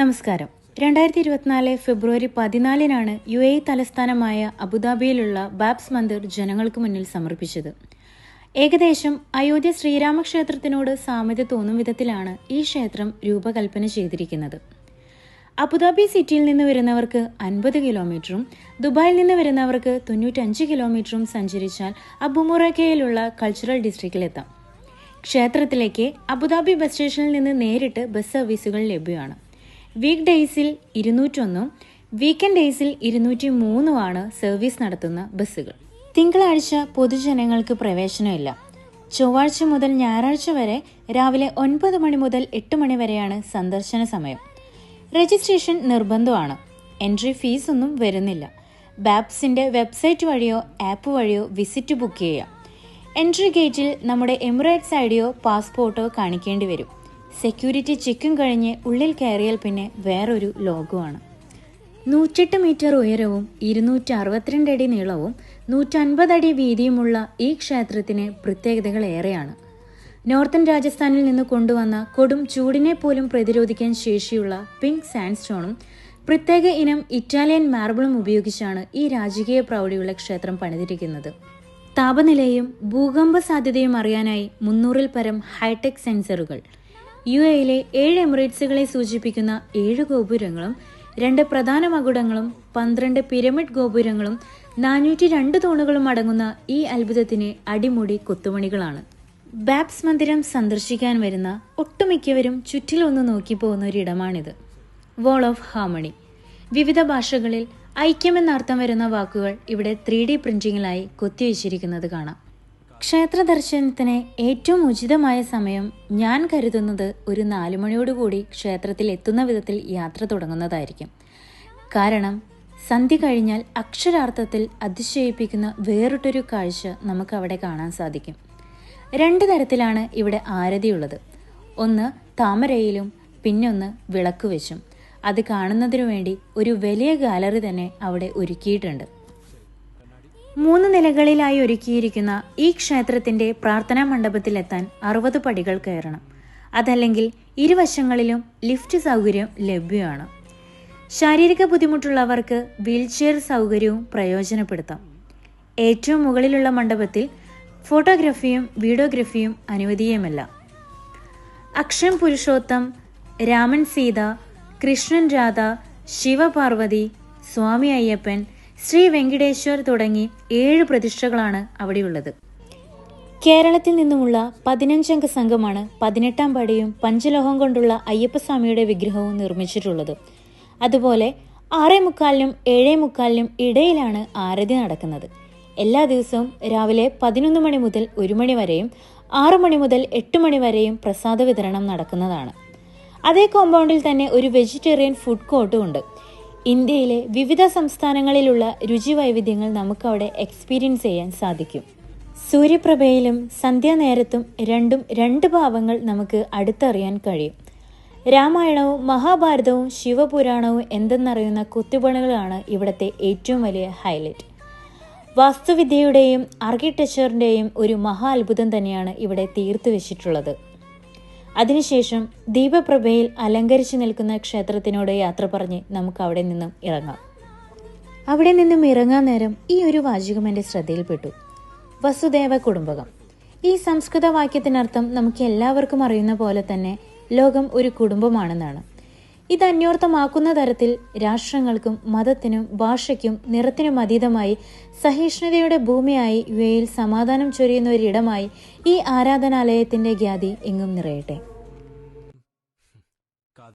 നമസ്കാരം. രണ്ടായിരത്തി ഇരുപത്തിനാല് ഫെബ്രുവരി പതിനാലിനാണ് യു എ തലസ്ഥാനമായ അബുദാബിയിലുള്ള ബാബ്സ് മന്ദിർ ജനങ്ങൾക്ക് മുന്നിൽ സമർപ്പിച്ചത്. ഏകദേശം അയോധ്യ ശ്രീരാമക്ഷേത്രത്തിനോട് സാമ്യത തോന്നും വിധത്തിലാണ് ഈ ക്ഷേത്രം രൂപകൽപ്പന ചെയ്തിരിക്കുന്നത്. അബുദാബി സിറ്റിയിൽ നിന്ന് വരുന്നവർക്ക് അൻപത് കിലോമീറ്ററും ദുബായിൽ നിന്ന് വരുന്നവർക്ക് തൊണ്ണൂറ്റഞ്ച് കിലോമീറ്ററും സഞ്ചരിച്ചാൽ അബുമുറക്കയിലുള്ള കൾച്ചറൽ ഡിസ്ട്രിക്റ്റിലെത്താം ക്ഷേത്രത്തിലേക്ക് അബുദാബി ബസ് സ്റ്റേഷനിൽ നിന്ന് നേരിട്ട് ബസ് സർവീസുകൾ ലഭ്യമാണ്. വീക്ക് ഡേയ്സിൽ ഇരുന്നൂറ്റൊന്നും വീക്കെൻഡ് ഡേയ്സിൽ ഇരുന്നൂറ്റി മൂന്നുമാണ് സർവീസ് നടത്തുന്ന ബസ്സുകൾ. തിങ്കളാഴ്ച പൊതുജനങ്ങൾക്ക് പ്രവേശനമില്ല. ചൊവ്വാഴ്ച മുതൽ ഞായറാഴ്ച വരെ രാവിലെ ഒൻപത് മണി മുതൽ എട്ട് മണി വരെയാണ് സന്ദർശന സമയം. രജിസ്ട്രേഷൻ നിർബന്ധമാണ്. എൻട്രി ഫീസ് ഒന്നും വരുന്നില്ല. ബാപ്സിന്റെ വെബ്സൈറ്റ് വഴിയോ ആപ്പ് വഴിയോ വിസിറ്റ് ബുക്ക് ചെയ്യാം എൻട്രി ഗേറ്റിൽ നമ്മുടെ എമിറേറ്റ്സ് ഐഡിയോ പാസ്പോർട്ടോ കാണിക്കേണ്ടി വരും. സെക്യൂരിറ്റി ചെക്കും കഴിഞ്ഞ് ഉള്ളിൽ കയറിയാൽ പിന്നെ വേറൊരു ലോകമാണ്. നൂറ്റെട്ട് മീറ്റർ ഉയരവും ഇരുന്നൂറ്റി അറുപത്തിരണ്ട് അടി നീളവും നൂറ്റൻപത് അടി വീതിയുമുള്ള ഈ ക്ഷേത്രത്തിന് പ്രത്യേകതകൾ ഏറെയാണ്. നോർത്തൻ രാജസ്ഥാനിൽ നിന്ന് കൊണ്ടുവന്ന കൊടും ചൂടിനെ പോലും പ്രതിരോധിക്കാൻ ശേഷിയുള്ള പിങ്ക് സാൻഡ് സ്റ്റോണും പ്രത്യേക ഇനം ഇറ്റാലിയൻ മാർബിളും ഉപയോഗിച്ചാണ് ഈ രാജകീയ പ്രൗഢിയുള്ള ക്ഷേത്രം പണിതിരിക്കുന്നത്. താപനിലയും ഭൂകമ്പ സാധ്യതയും അറിയാനായി മുന്നൂറിൽ പരം ഹൈടെക് സെൻസറുകൾ യു എയിലെ ഏഴ് എമിറേറ്റ്സുകളെ സൂചിപ്പിക്കുന്ന ഏഴ് ഗോപുരങ്ങളും രണ്ട് പ്രധാന മകുടങ്ങളും പന്ത്രണ്ട് പിരമിഡ് ഗോപുരങ്ങളും നാനൂറ്റി രണ്ട് തൂണുകളും അടങ്ങുന്ന ഈ അത്ഭുതത്തിന് അടിമുടി കൊത്തുമണികളാണ്. ബാബ്സ് മന്ദിരം സന്ദർശിക്കാൻ വരുന്ന ഒട്ടുമിക്കവരും ചുറ്റിലൊന്ന് നോക്കി പോകുന്ന ഒരിടമാണിത് വോൾ ഓഫ് ഹാർമണി വിവിധ ഭാഷകളിൽ ഐക്യമെന്നർത്ഥം വരുന്ന വാക്കുകൾ ഇവിടെ ത്രീ ഡി പ്രിന്റിങ്ങിലായി കൊത്തിവെച്ചിരിക്കുന്നത് കാണാം. ക്ഷേത്ര ദർശനത്തിന് ഏറ്റവും ഉചിതമായ സമയം ഞാൻ കരുതുന്നത് ഒരു നാലുമണിയോടുകൂടി ക്ഷേത്രത്തിൽ എത്തുന്ന വിധത്തിൽ യാത്ര തുടങ്ങുന്നതായിരിക്കും. കാരണം സന്ധ്യ കഴിഞ്ഞാൽ അക്ഷരാർത്ഥത്തിൽ അതിശയിപ്പിക്കുന്ന വേറിട്ടൊരു കാഴ്ച നമുക്ക് അവിടെ കാണാൻ സാധിക്കും. രണ്ട് തരത്തിലാണ് ഇവിടെ ആരതിയുള്ളത്. ഒന്ന് താമരയിലും പിന്നൊന്ന് വിളക്ക് വെച്ചും അത് കാണുന്നതിനു വേണ്ടി ഒരു വലിയ ഗാലറി തന്നെ അവിടെ ഒരുക്കിയിട്ടുണ്ട്. മൂന്ന് നിലകളിലായി ഒരുക്കിയിരിക്കുന്ന ഈ ക്ഷേത്രത്തിന്റെ പ്രാർത്ഥനാ മണ്ഡപത്തിലെത്താൻ അറുപത് പടികൾ കയറണം. അതല്ലെങ്കിൽ ഇരുവശങ്ങളിലും ലിഫ്റ്റ് സൗകര്യം ലഭ്യമാണ്. ശാരീരിക ബുദ്ധിമുട്ടുള്ളവർക്ക് വീൽചെയർ സൗകര്യവും പ്രയോജനപ്പെടുത്താം. ഏറ്റവും മുകളിലുള്ള മണ്ഡപത്തിൽ ഫോട്ടോഗ്രാഫിയും വീഡിയോഗ്രഫിയും അനുവദീയമല്ല. അക്ഷം പുരുഷോത്തം രാമൻ സീത കൃഷ്ണൻ രാധ ശിവപാർവതി സ്വാമി അയ്യപ്പൻ ശ്രീ വെങ്കടേശ്വർ തുടങ്ങി ഏഴ് പ്രതിഷ്ഠകളാണ് അവിടെയുള്ളത്. കേരളത്തിൽ നിന്നുമുള്ള പതിനഞ്ചംഗ സംഘമാണ് പതിനെട്ടാം പടിയും പഞ്ചലോഹം കൊണ്ടുള്ള അയ്യപ്പസ്വാമിയുടെ വിഗ്രഹവും നിർമ്മിച്ചിട്ടുള്ളത്. അതുപോലെ ആറേ മുക്കാലിനും ഏഴേ മുക്കാലിനും ഇടയിലാണ് ആരതി നടക്കുന്നത്. എല്ലാ ദിവസവും രാവിലെ പതിനൊന്ന് മണി മുതൽ ഒരു മണി വരെയും ആറു മണി മുതൽ എട്ട് മണി വരെയും പ്രസാദ വിതരണം നടക്കുന്നതാണ്. അതേ കോമ്പൗണ്ടിൽ തന്നെ ഒരു വെജിറ്റേറിയൻ ഫുഡ് കോർട്ടും ഉണ്ട്. ഇന്ത്യയിലെ വിവിധ സംസ്ഥാനങ്ങളിലുള്ള രുചി വൈവിധ്യങ്ങൾ നമുക്കവിടെ എക്സ്പീരിയൻസ് ചെയ്യാൻ സാധിക്കും. സൂര്യപ്രഭയിലും സന്ധ്യാനേരത്തും രണ്ടും രണ്ട് ഭാവങ്ങൾ നമുക്ക് അടുത്തറിയാൻ കഴിയും. രാമായണവും മഹാഭാരതവും ശിവപുരാണവും എന്തെന്നറിയുന്ന കുത്തുപണികളാണ് ഇവിടുത്തെ ഏറ്റവും വലിയ ഹൈലൈറ്റ് വാസ്തുവിദ്യയുടെയും ആർക്കിടെക്ചറിന്റെയും ഒരു മഹാ അത്ഭുതം തന്നെയാണ് ഇവിടെ തീർത്തു വെച്ചിട്ടുള്ളത്. അതിനുശേഷം ദീപപ്രഭയിൽ അലങ്കരിച്ചു നിൽക്കുന്ന ക്ഷേത്രത്തിനോട് യാത്ര പറഞ്ഞ് നമുക്ക് അവിടെ നിന്നും ഇറങ്ങാം. അവിടെ നിന്നും ഇറങ്ങാൻ നേരം ഈ ഒരു വാചകം എന്റെ ശ്രദ്ധയിൽപ്പെട്ടു. വസുദേവ കുടുംബകം. ഈ സംസ്കൃത വാക്യത്തിനർത്ഥം നമുക്ക് എല്ലാവർക്കും അറിയുന്ന പോലെ തന്നെ ലോകം ഒരു കുടുംബമാണെന്നാണ്. ഇത് അന്വർത്ഥമാക്കുന്ന തരത്തിൽ രാഷ്ട്രങ്ങൾക്കും മതത്തിനും ഭാഷയ്ക്കും നിറത്തിനും അതീതമായി സഹിഷ്ണുതയുടെ ഭൂമിയായി യു സമാധാനം ചൊരിയുന്ന ഒരിടമായി ഈ ആരാധനാലയത്തിന്റെ ഖ്യാതി എങ്ങും നിറയട്ടെ.